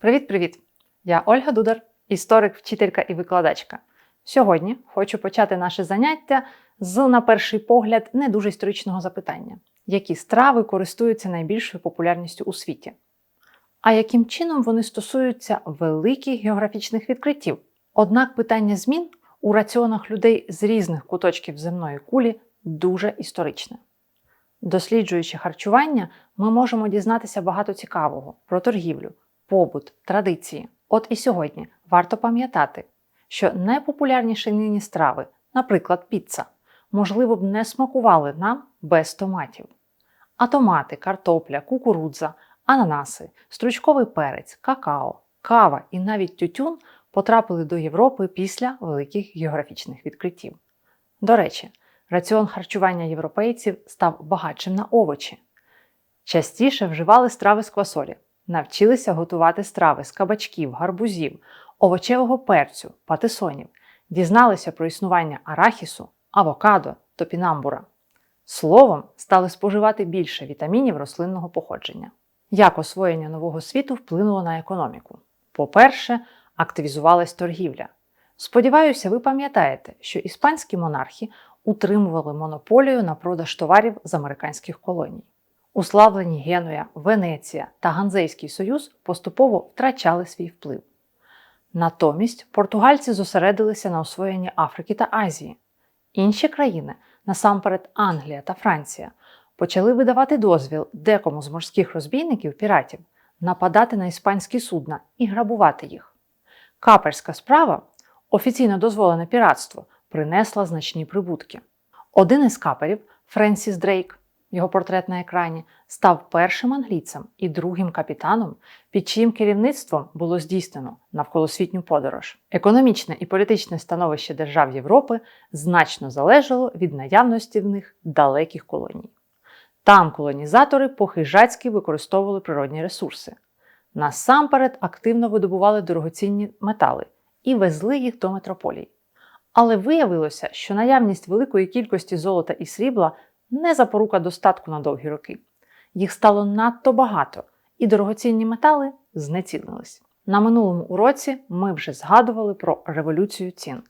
Привіт-привіт! Я Ольга Дудар, історик, вчителька і викладачка. Сьогодні хочу почати наше заняття з, на перший погляд, не дуже історичного запитання: які страви користуються найбільшою популярністю у світі? А яким чином вони стосуються великих географічних відкриттів? Однак питання змін у раціонах людей з різних куточків земної кулі дуже історичне. Досліджуючи харчування, ми можемо дізнатися багато цікавого про торгівлю, побут, традиції. От і сьогодні варто пам'ятати, що найпопулярніші нині страви, наприклад, піца, можливо б не смакували нам без томатів. А томати, картопля, кукурудза, ананаси, стручковий перець, какао, кава і навіть тютюн потрапили до Європи після великих географічних відкриттів. До речі, раціон харчування європейців став багатшим на овочі. Частіше вживали страви з квасолі, навчилися готувати страви з кабачків, гарбузів, овочевого перцю, патисонів, дізналися про існування арахісу, авокадо, топінамбура. Словом, стали споживати більше вітамінів рослинного походження. Як освоєння нового світу вплинуло на економіку? По-перше, активізувалась торгівля. Сподіваюся, ви пам'ятаєте, що іспанські монархи утримували монополію на продаж товарів з американських колоній. Уславлені Генуя, Венеція та Ганзейський Союз поступово втрачали свій вплив. Натомість португальці зосередилися на освоєнні Африки та Азії. Інші країни, насамперед Англія та Франція, почали видавати дозвіл декому з морських розбійників піратів нападати на іспанські судна і грабувати їх. Каперська справа, офіційно дозволене піратство, принесла значні прибутки. Один із каперів, Френсіс Дрейк, його портрет на екрані, став першим англійцем і другим капітаном, під чиїм керівництвом було здійснено навколосвітню подорож. Економічне і політичне становище держав Європи значно залежало від наявності в них далеких колоній. Там колонізатори по-хижацьки використовували природні ресурси. Насамперед активно видобували дорогоцінні метали і везли їх до метрополій. Але виявилося, що наявність великої кількості золота і срібла не запорука достатку на довгі роки. Їх стало надто багато, і дорогоцінні метали знецінились. На минулому уроці ми вже згадували про революцію цін,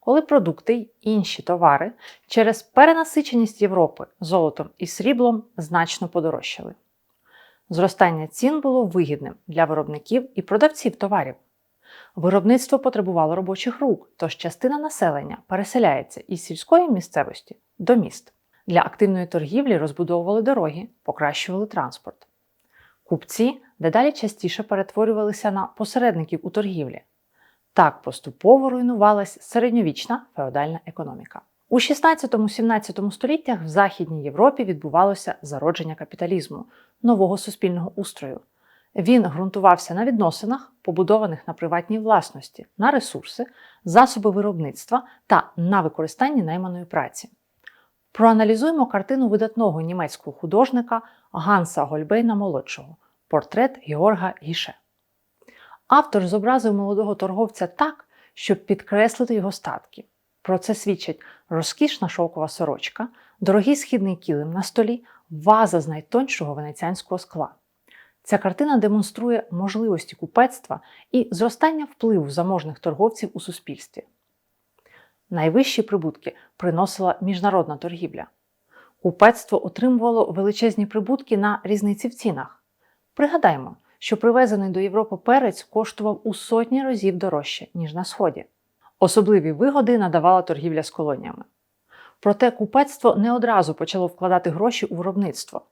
коли продукти й інші товари через перенасиченість Європи золотом і сріблом значно подорожчали. Зростання цін було вигідним для виробників і продавців товарів. Виробництво потребувало робочих рук, тож частина населення переселяється із сільської місцевості до міст. Для активної торгівлі розбудовували дороги, покращували транспорт. Купці дедалі частіше перетворювалися на посередників у торгівлі. Так поступово руйнувалась середньовічна феодальна економіка. У 16-17 століттях в Західній Європі відбувалося зародження капіталізму, нового суспільного устрою. Він ґрунтувався на відносинах, побудованих на приватній власності, на ресурси, засоби виробництва та на використанні найманої праці. Проаналізуємо картину видатного німецького художника Ганса Гольбейна молодшого портрет Георга Гіше. Автор зобразив молодого торговця так, щоб підкреслити його статки. Про це свідчать розкішна шовкова сорочка, дорогий східний килим на столі, ваза з найтоншого венеціанського скла. Ця картина демонструє можливості купецтва і зростання впливу заможних торговців у суспільстві. Найвищі прибутки приносила міжнародна торгівля. Купецтво отримувало величезні прибутки на різниці в цінах. Пригадаймо, що привезений до Європи перець коштував у сотні разів дорожче, ніж на Сході. Особливі вигоди надавала торгівля з колоніями. Проте купецтво не одразу почало вкладати гроші у виробництво.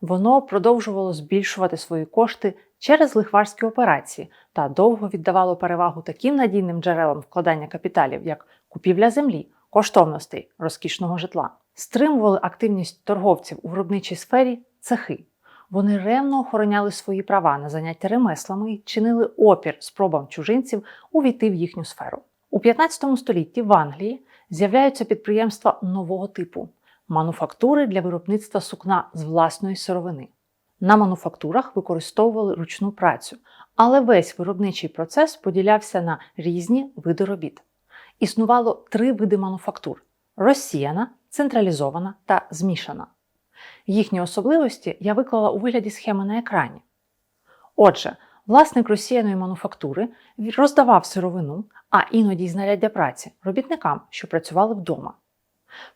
Воно продовжувало збільшувати свої кошти через лихварські операції та довго віддавало перевагу таким надійним джерелам вкладання капіталів, як купівля землі, коштовностей, розкішного житла. Стримували активність торговців у виробничій сфері цехи. Вони ревно охороняли свої права на заняття ремеслами і чинили опір спробам чужинців увійти в їхню сферу. У 15 столітті в Англії з'являються підприємства нового типу мануфактури для виробництва сукна з власної сировини. На мануфактурах використовували ручну працю, але весь виробничий процес поділявся на різні види робіт. Існувало три види мануфактур: розсіяна, централізована та змішана. Їхні особливості я виклала у вигляді схеми на екрані. Отже, Власник розсіяної мануфактури роздавав сировину, а іноді й знаряддя праці робітникам, що працювали вдома.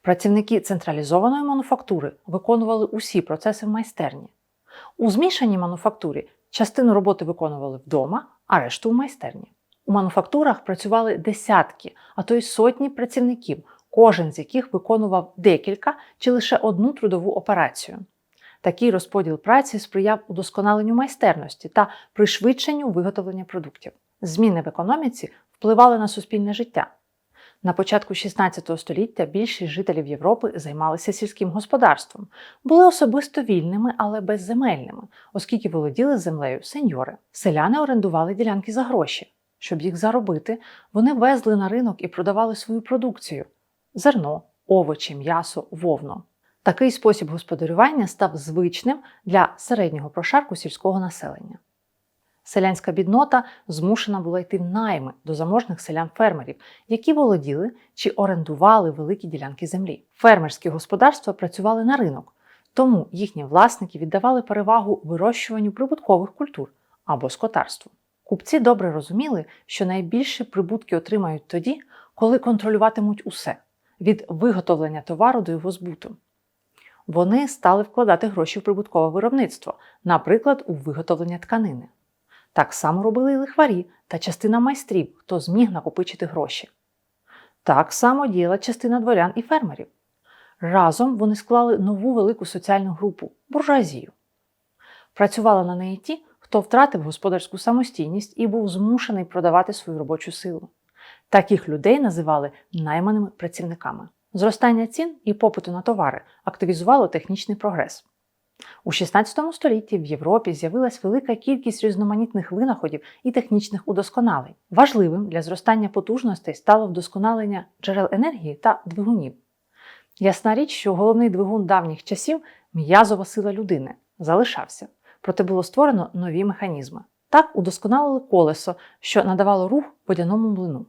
Працівники централізованої мануфактури виконували усі процеси в майстерні. У змішаній мануфактурі частину роботи виконували вдома, а решту в майстерні. У мануфактурах працювали десятки, а то й сотні працівників, кожен з яких виконував декілька чи лише одну трудову операцію. Такий розподіл праці сприяв удосконаленню майстерності та пришвидшенню виготовлення продуктів. Зміни в економіці впливали на суспільне життя. На початку 16 століття більшість жителів Європи займалися сільським господарством, були особисто вільними, але безземельними, оскільки володіли землею сеньори. Селяни орендували ділянки за гроші. Щоб їх заробити, вони везли на ринок і продавали свою продукцію зерно, овочі, м'ясо, вовно. Такий спосіб господарювання став звичним для середнього прошарку сільського населення. Селянська біднота змушена була йти в найми до заможних селян-фермерів, які володіли чи орендували великі ділянки землі. Фермерські господарства працювали на ринок, тому їхні власники віддавали перевагу вирощуванню прибуткових культур або скотарству. Купці добре розуміли, що найбільші прибутки отримають тоді, коли контролюватимуть усе від виготовлення товару до його збуту. Вони стали вкладати гроші в прибуткове виробництво, наприклад, у виготовлення тканини. Так само робили і лихварі та частина майстрів, хто зміг накопичити гроші. Так само діяла частина дворян і фермерів. Разом вони склали нову велику соціальну групу буржуазію. Працювали на неї ті, хто втратив господарську самостійність і був змушений продавати свою робочу силу. Таких людей називали найманими працівниками. Зростання цін і попиту на товари активізувало технічний прогрес. У 16 столітті в Європі з'явилась велика кількість різноманітних винаходів і технічних удосконалень. Важливим для зростання потужностей стало вдосконалення джерел енергії та двигунів. Ясна річ, що головний двигун давніх часів м'язова сила людини залишався, проте було створено нові механізми. Так удосконалили колесо, що надавало рух водяному млину.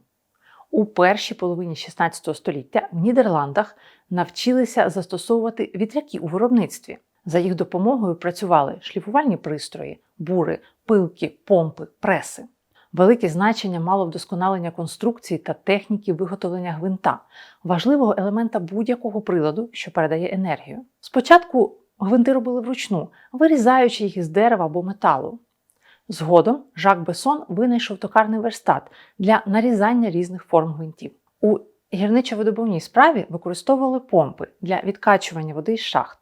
У першій половині 16 століття в Нідерландах навчилися застосовувати вітряки у виробництві. За їх допомогою працювали шліфувальні пристрої, бури, пилки, помпи, преси. Велике значення мало вдосконалення конструкції та техніки виготовлення гвинта, важливого елемента будь-якого приладу, що передає енергію. Спочатку гвинти робили вручну, вирізаючи їх із дерева або металу. Згодом Жак Бесон винайшов токарний верстат для нарізання різних форм гвинтів. У гірничо-видобувній справі використовували помпи для відкачування води із шахт,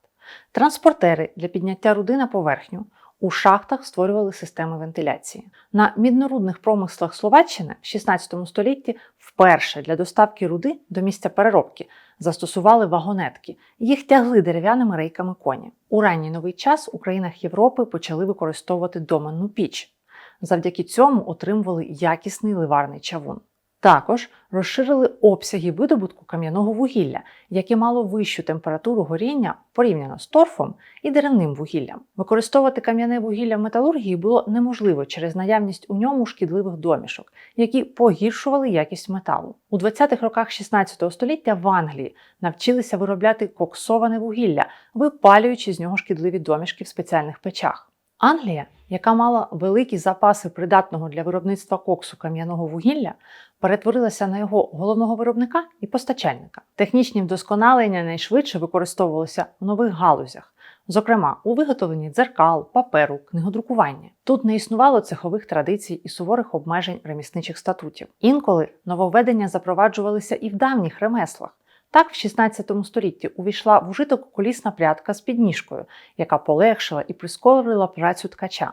транспортери для підняття руди на поверхню. У шахтах створювали системи вентиляції. На міднорудних промислах Словаччини в 16 столітті вперше для доставки руди до місця переробки застосували вагонетки. Їх тягли дерев'яними рейками коні. У ранній новий час у країнах Європи почали використовувати доменну піч. Завдяки цьому отримували якісний ливарний чавун. Також розширили обсяги видобутку кам'яного вугілля, яке мало вищу температуру горіння порівняно з торфом і деревним вугіллям. Використовувати кам'яне вугілля в металургії було неможливо через наявність у ньому шкідливих домішок, які погіршували якість металу. У 20-х роках 16 століття в Англії навчилися виробляти коксоване вугілля, випалюючи з нього шкідливі домішки в спеціальних печах. Англія, яка мала великі запаси придатного для виробництва коксу кам'яного вугілля, перетворилася на його головного виробника і постачальника. Технічні вдосконалення найшвидше використовувалися в нових галузях, зокрема у виготовленні дзеркал, паперу, книгодрукування. Тут не існувало цехових традицій і суворих обмежень ремісничих статутів. Інколи нововведення запроваджувалися і в давніх ремеслах. Так, в 16 столітті увійшла в ужиток колісна прядка з підніжкою, яка полегшила і прискорила працю ткача,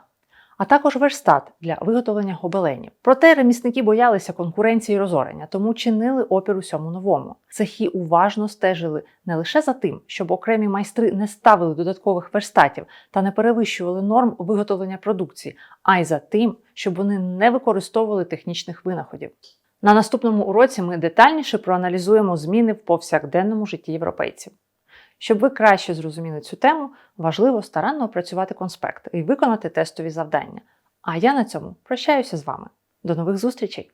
а також верстат для виготовлення гобеленів. Проте ремісники боялися конкуренції і розорення, тому чинили опір усьому новому. Цехи уважно стежили не лише за тим, щоб окремі майстри не ставили додаткових верстатів та не перевищували норм виготовлення продукції, а й за тим, щоб вони не використовували технічних винаходів. На наступному уроці ми детальніше проаналізуємо зміни в повсякденному житті європейців. Щоб ви краще зрозуміли цю тему, важливо старанно опрацювати конспект і виконати тестові завдання. А я на цьому прощаюся з вами. До нових зустрічей!